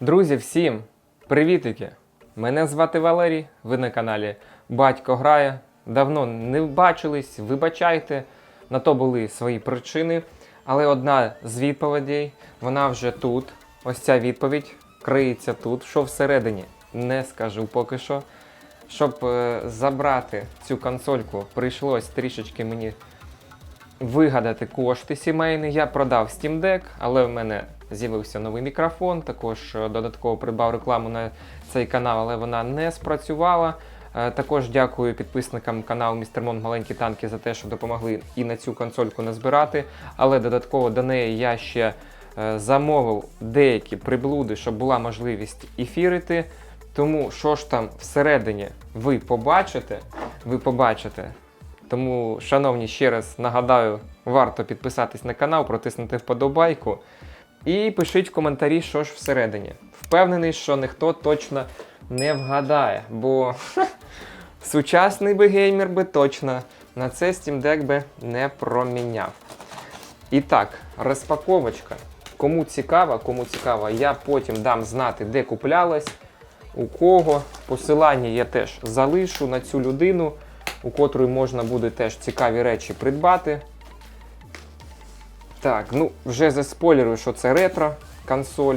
Друзі, всім привітики! Мене звати Валерій, ви на каналі Батько Грає. Давно не бачились, вибачайте, на то були свої причини. Але одна з відповідей, вона вже тут. Ось ця відповідь криється тут. Що всередині? Не скажу поки що. Щоб е, забрати цю консольку, прийшлось трішечки мені вигадати кошти сімейні. Я продав Steam Deck, але в мене з'явився новий мікрофон. Також е, додатково придбав рекламу на цей канал, але вона не спрацювала. Е, Також дякую підписникам каналу Містер Монт Маленькі танки за те, що допомогли і на цю консольку назбирати. Але додатково до неї я ще е, замовив деякі приблуди, щоб була можливість ефірити. Тому що ж там всередині ви побачите, ви побачите. Тому, шановні, ще раз нагадаю, варто підписатись на канал, протиснути вподобайку. І пишіть в коментарі, що ж всередині. Впевнений, що ніхто точно не вгадає, бо сучасний би геймер би точно на це Steam Deck би не проміняв. І так, розпаковочка. Кому цікаво, кому цікаво, я потім дам знати, де куплялась, у кого. Посилання я теж залишу на цю людину, у котрої можна буде теж цікаві речі придбати. Так, ну вже заспойлерую, що це ретро консоль.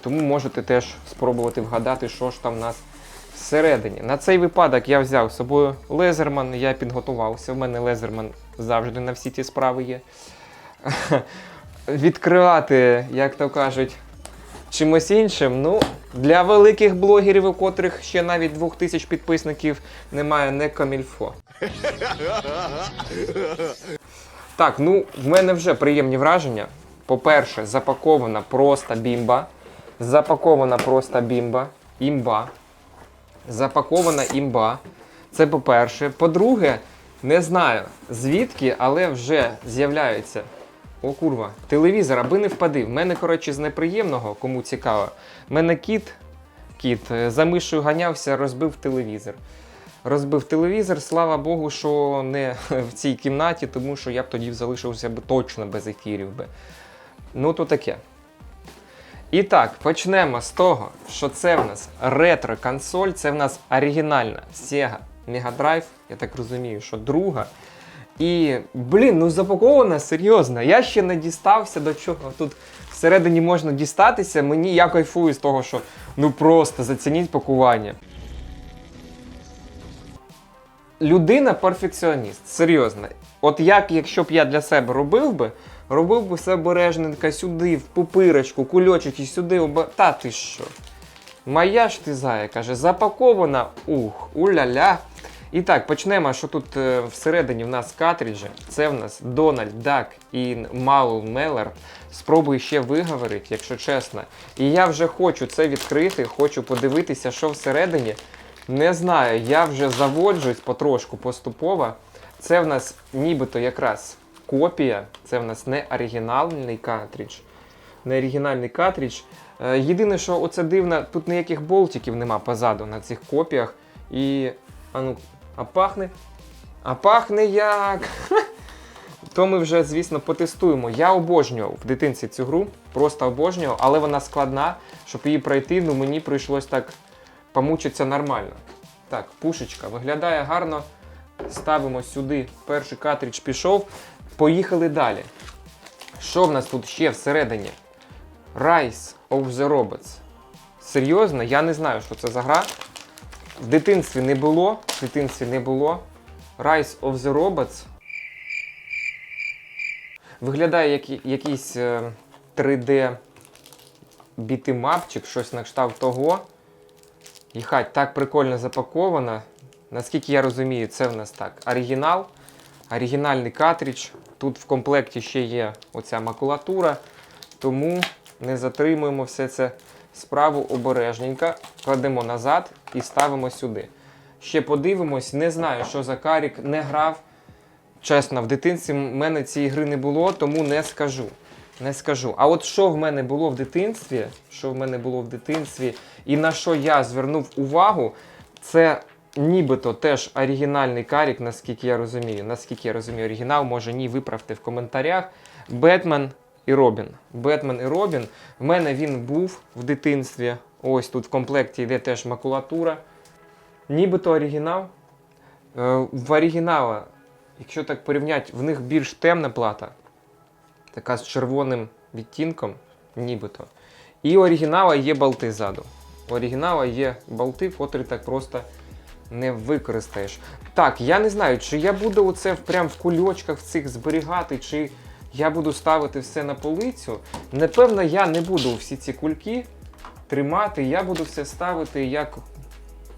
Тому можете теж спробувати вгадати, що ж там в нас всередині. На цей випадок я взяв з собою лезерман, я підготувався. В мене лезерман завжди на всі ці справи є. Відкривати, як то кажуть, чимось іншим. Ну, для великих блогерів, у котрих ще навіть 2000 підписників немає не камільфо. Так, ну в мене вже приємні враження. По-перше, запакована просто бімба. Запакована просто бімба. Імба. Запакована імба. Це по-перше. По-друге, не знаю звідки, але вже з'являється. О, курва, телевізор, аби не впади. В мене, коротше, з неприємного, кому цікаво. В мене кіт, кіт е, за мишою ганявся, розбив телевізор. Розбив телевізор, слава Богу, що не в цій кімнаті, тому що я б тоді залишився б точно без ефірів би. Ну, то таке. І так, почнемо з того, що це в нас ретро-консоль, це в нас оригінальна Sega Mega Drive, я так розумію, що друга. І, блін, ну запакована серйозно. Я ще не дістався до чого. Тут всередині можна дістатися. Мені я кайфую з того, що ну просто зацініть пакування. Людина перфекціоніст, серйозно. От як, якщо б я для себе робив би, робив би все обережненько сюди, в пупирочку, кульочок і сюди. Оба... Та ти що? Моя ж ти зая, каже, запакована. Ух, уля-ля. І так, почнемо, що тут е, всередині в нас картриджі. Це в нас Donald Duck і Малу Меллер. Спробую ще виговорити, якщо чесно. І я вже хочу це відкрити, хочу подивитися, що всередині. Не знаю, я вже заводжусь потрошку поступово. Це в нас нібито якраз копія, це в нас не оригінальний картридж. Не оригінальний картридж. Е, Єдине, що оце дивно, тут ніяких болтиків нема позаду на цих копіях. І. А ну, а пахне? А пахне як. То ми вже, звісно, потестуємо. Я обожнював в дитинці цю гру, просто обожнював, але вона складна, щоб її пройти, ну мені прийшлось так помучитися нормально. Так, пушечка виглядає гарно. Ставимо сюди. Перший картридж пішов. Поїхали далі. Що в нас тут ще всередині? Rise of the Robots. Серйозно, я не знаю, що це за гра. В дитинстві не було. В дитинстві не було. Rise of the Robots. Виглядає як якийсь е, 3D бітимапчик, щось на кшталт того. Хай так прикольно запакована. Наскільки я розумію, це в нас так. Оригінал, оригінальний картридж. Тут в комплекті ще є оця макулатура, тому не затримуємо все це справу обережненько. Кладемо назад і ставимо сюди. Ще подивимось, не знаю, що за карік, не грав. Чесно, в дитинстві в мене цієї гри не було, тому не скажу. Не скажу. А от що в мене було в дитинстві, що в мене було в дитинстві, і на що я звернув увагу, це нібито теж оригінальний карік, наскільки я розумію. Наскільки я розумію, оригінал, може ні, виправте в коментарях. Бетмен і Робін. Бетмен і Робін. В мене він був в дитинстві. Ось тут в комплекті йде теж макулатура. Нібито оригінал. Е, В оригінала, якщо так порівняти, в них більш темна плата, така з червоним відтінком, нібито. І оригінала є болти ззаду. У оригінала є болти, котрі так просто не використаєш. Так, я не знаю, чи я буду оце прям в кульочках цих зберігати, чи я буду ставити все на полицю. Напевно, я не буду всі ці кульки тримати, я буду все ставити як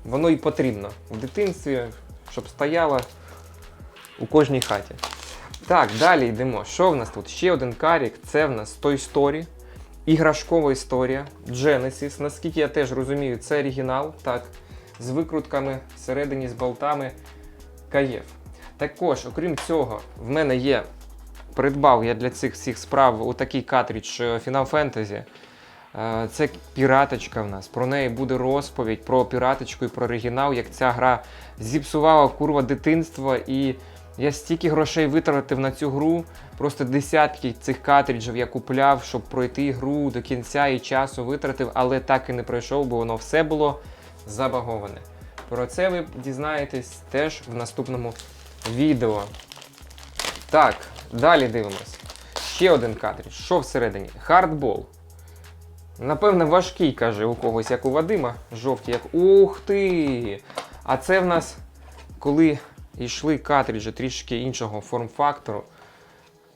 воно і потрібно в дитинстві, щоб стояло у кожній хаті. Так, далі йдемо. Що в нас тут? Ще один карік. Це в нас Toy Story. Іграшкова історія. Genesis. Наскільки я теж розумію, це оригінал. Так, з викрутками всередині, з болтами. Каєв. Також, окрім цього, в мене є. Придбав я для цих всіх справ отакий картридж е, Final Fantasy. Е, Це піраточка в нас. Про неї буде розповідь про піраточку і про оригінал, як ця гра зіпсувала курва дитинства. І я стільки грошей витратив на цю гру. Просто десятки цих картриджів я купляв, щоб пройти гру до кінця і часу витратив, але так і не пройшов, бо воно все було забаговане. Про це ви дізнаєтесь теж в наступному відео. Так, далі дивимось. Ще один картридж. Що всередині? Хардбол. Напевно, важкий, каже у когось, як у Вадима. Жовті, як. Ух ти! А це в нас, коли йшли картриджі трішки іншого форм-фактору,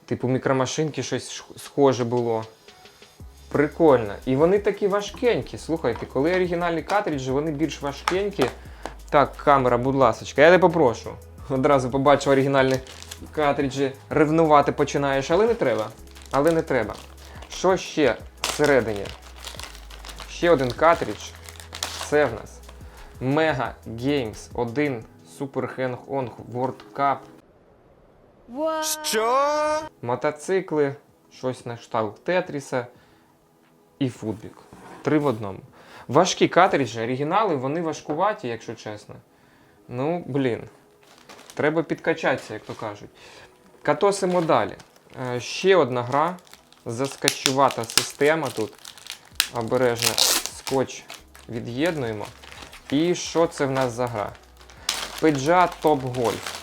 типу мікромашинки щось схоже було. Прикольно. І вони такі важкенькі. Слухайте, коли оригінальні картриджі, вони більш важкенькі. Так, камера, будь ласка, я тебе попрошу. Одразу побачив оригінальні картриджі, ревнувати починаєш, але не треба. Але не треба. Що ще всередині? Ще один картридж. Це в нас Mega Games 1 Super Hang-On World Cup. Що? Мотоцикли, щось на кшталт Тетріса і футбік. Три в одному. Важкі картриджі, оригінали, вони важкуваті, якщо чесно. Ну, блін. Треба підкачатися, як то кажуть. Катосимо далі. Е, ще одна гра. Заскочувата система тут. Обережно скотч від'єднуємо. І що це в нас за гра? Peugeot Top Golf.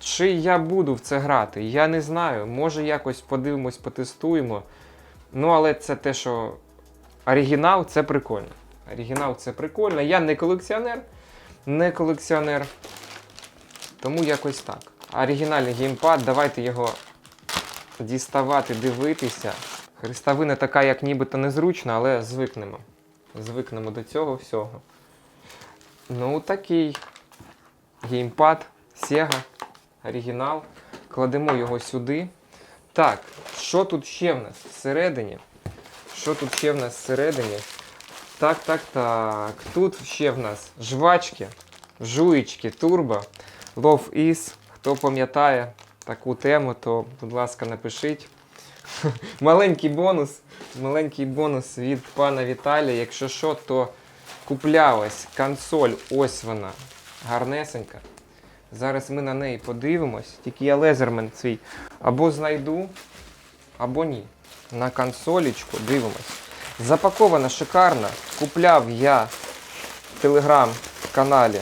Чи я буду в це грати? Я не знаю. Може якось подивимось, потестуємо. Ну, але це те, що оригінал це прикольно. Оригінал це прикольно. Я не колекціонер, не колекціонер. Тому якось так. Оригінальний геймпад, давайте його діставати, дивитися. Хрестовина така, як нібито незручна, але звикнемо. Звикнемо до цього всього. Ну, такий геймпад Sega, оригінал. Кладемо його сюди. Так, що тут ще в нас всередині? Що тут ще в нас всередині? Так, так, так. Тут ще в нас жвачки, жуєчки, турбо, Love Is. Хто пам'ятає таку тему, то, будь ласка, напишіть. Маленький бонус. Маленький бонус від пана Віталія. Якщо що, то куплялась консоль. Ось вона. Гарнесенька. Зараз ми на неї подивимось. Тільки я лезермен свій або знайду, або ні. На консолічку дивимось. Запакована шикарно. Купляв я в телеграм-каналі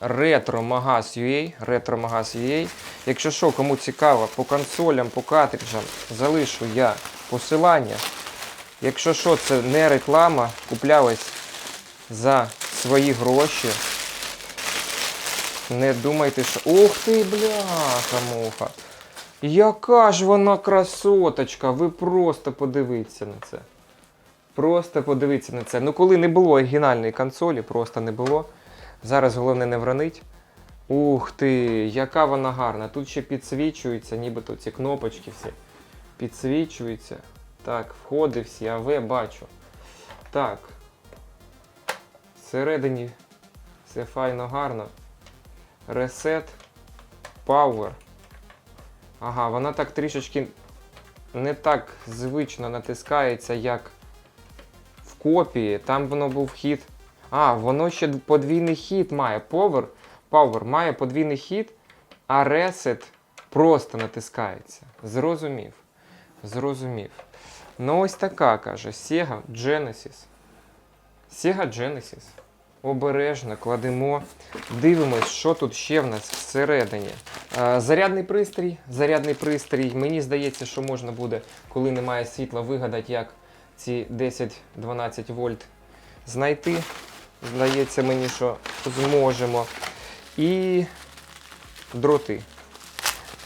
RetroMagaz.ua. RetroMagaz.ua. Якщо що, кому цікаво, по консолям, по картриджам залишу я посилання. Якщо що, це не реклама, куплялась за свої гроші. Не думайте, що. Ух ти, бляха, муха. Яка ж вона красоточка! Ви просто подивіться на це. Просто подивіться на це. Ну, коли не було оригінальної консолі, просто не було. Зараз головне не вронить. Ух ти, яка вона гарна. Тут ще підсвічуються, нібито ці кнопочки всі. Підсвічуються. Так, входи всі, АВ бачу. Так. Всередині все файно гарно. Reset Power. Ага, вона так трішечки не так звично натискається, як в копії. Там воно був хід. А, воно ще подвійний хід має. Power, Power має подвійний хід, а Reset просто натискається. Зрозумів. Зрозумів. Ну, ось така каже: Sega Genesis. Sega Genesis. Обережно кладемо. Дивимось, що тут ще в нас всередині. Е, Зарядний пристрій. Зарядний пристрій. Мені здається, що можна буде, коли немає світла, вигадати, як ці 10-12 вольт знайти. Здається мені, що зможемо. І дроти.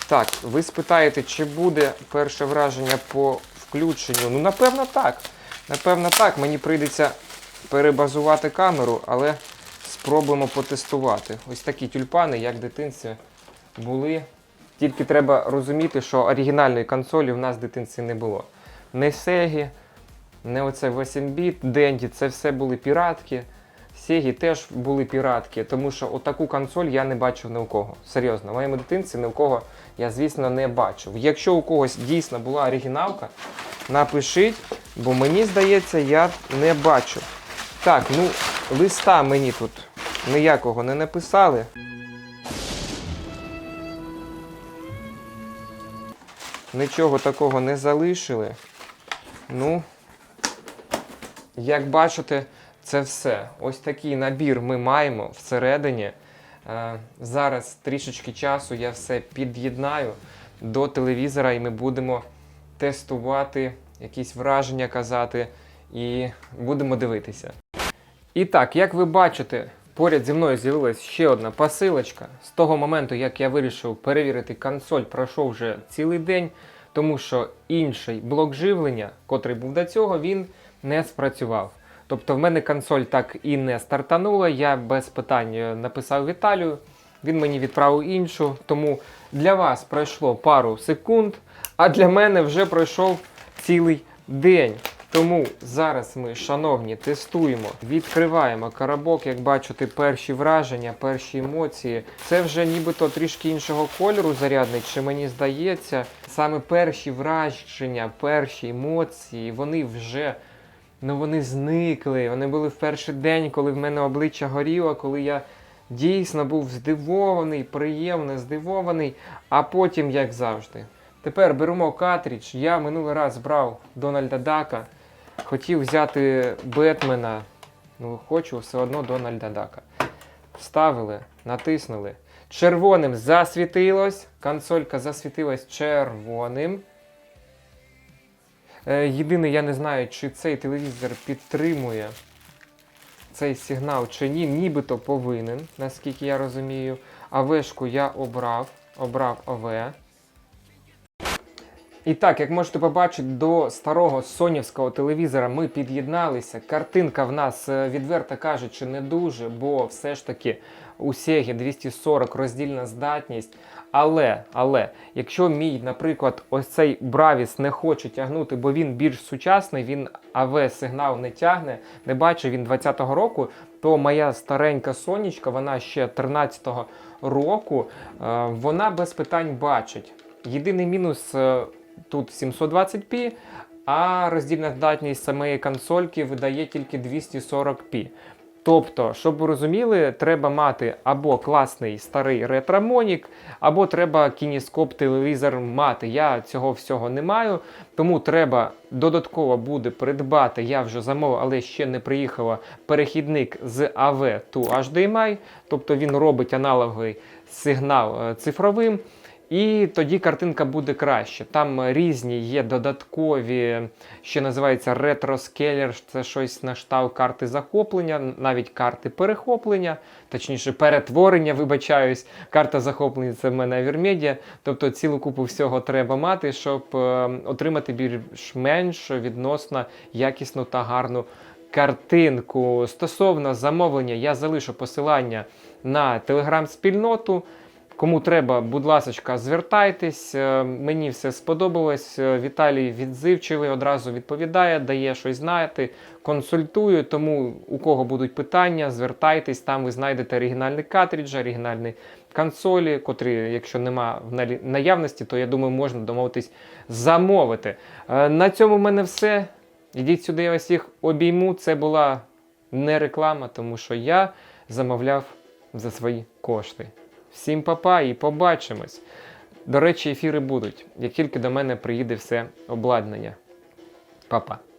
Так, ви спитаєте, чи буде перше враження по включенню? Ну, напевно, так. Напевно, так. Мені прийдеться перебазувати камеру, але спробуємо потестувати. Ось такі тюльпани, як в дитинстві, були. Тільки треба розуміти, що оригінальної консолі в нас в дитинстві не було. Не Sega, не оце 8-біт, Денді, це все були піратки. Sega теж були піратки, тому що отаку консоль я не бачив ні у кого. Серйозно, в моєму дитинстві ні у кого я, звісно, не бачив. Якщо у когось дійсно була оригіналка, напишіть, бо мені здається, я не бачив. Так, ну, листа мені тут ніякого не написали. Нічого такого не залишили. Ну, як бачите, це все. Ось такий набір ми маємо всередині. Е, зараз трішечки часу я все під'єднаю до телевізора і ми будемо тестувати, якісь враження казати і будемо дивитися. І так, як ви бачите, поряд зі мною з'явилася ще одна посилочка. З того моменту, як я вирішив перевірити консоль, пройшов вже цілий день, тому що інший блок живлення, котрий був до цього, він не спрацював. Тобто в мене консоль так і не стартанула. Я без питань написав Віталію. Він мені відправив іншу. Тому для вас пройшло пару секунд, а для мене вже пройшов цілий день. Тому зараз ми, шановні, тестуємо, відкриваємо коробок, як бачите, перші враження, перші емоції. Це вже нібито трішки іншого кольору зарядний, чи мені здається, саме перші враження, перші емоції, вони вже ну вони зникли. Вони були в перший день, коли в мене обличчя горіло, коли я дійсно був здивований, приємно здивований, а потім, як завжди. Тепер беремо картридж. Я минулий раз брав Дональда Дака. Хотів взяти Бетмена. Ну, хочу все одно Дональда Дака. Вставили, натиснули. Червоним засвітилось. Консолька засвітилась червоним. Е, Єдине, я не знаю, чи цей телевізор підтримує цей сигнал чи ні. Нібито повинен, наскільки я розумію. АВшку я обрав. Обрав АВ. І так, як можете побачити, до старого сонівського телевізора ми під'єдналися. Картинка в нас, е, відверто кажучи, не дуже, бо все ж таки у Sega 240 роздільна здатність. Але, але, якщо мій, наприклад, ось цей Бравіс не хоче тягнути, бо він більш сучасний, він АВ-сигнал не тягне, не бачив він 20-го року, то моя старенька сонечка, вона ще 13-го року, е, вона без питань бачить. Єдиний мінус е, тут 720p, а роздільна здатність самої консольки видає тільки 240p. Тобто, щоб ви розуміли, треба мати або класний старий ретромонік, або треба кініскоп телевізор мати. Я цього всього не маю, тому треба додатково буде придбати. Я вже замовив, але ще не приїхала перехідник з AV to HDMI, тобто він робить аналоговий сигнал е, цифровим. І тоді картинка буде краще. Там різні є додаткові, що називається ретроскелер, це щось на штаб карти захоплення, навіть карти перехоплення, точніше перетворення, вибачаюсь. Карта захоплення це в мене Avermedia. Тобто цілу купу всього треба мати, щоб е, отримати більш-менш відносно якісну та гарну картинку. Стосовно замовлення, я залишу посилання на телеграм-спільноту. Кому треба, будь ласка, звертайтесь. Е, Мені все сподобалось. Е, Віталій відзивчивий, одразу відповідає, дає щось знаєте, консультує. Тому у кого будуть питання, звертайтесь. Там ви знайдете оригінальний картридж, оригінальні консолі, котрі, якщо нема в наявності, то я думаю, можна домовитись замовити. Е, На цьому в мене все. Ідіть сюди, я вас всіх обійму. Це була не реклама, тому що я замовляв за свої кошти. Всім папа і побачимось. До речі, ефіри будуть, як тільки до мене приїде все обладнання. Па-па.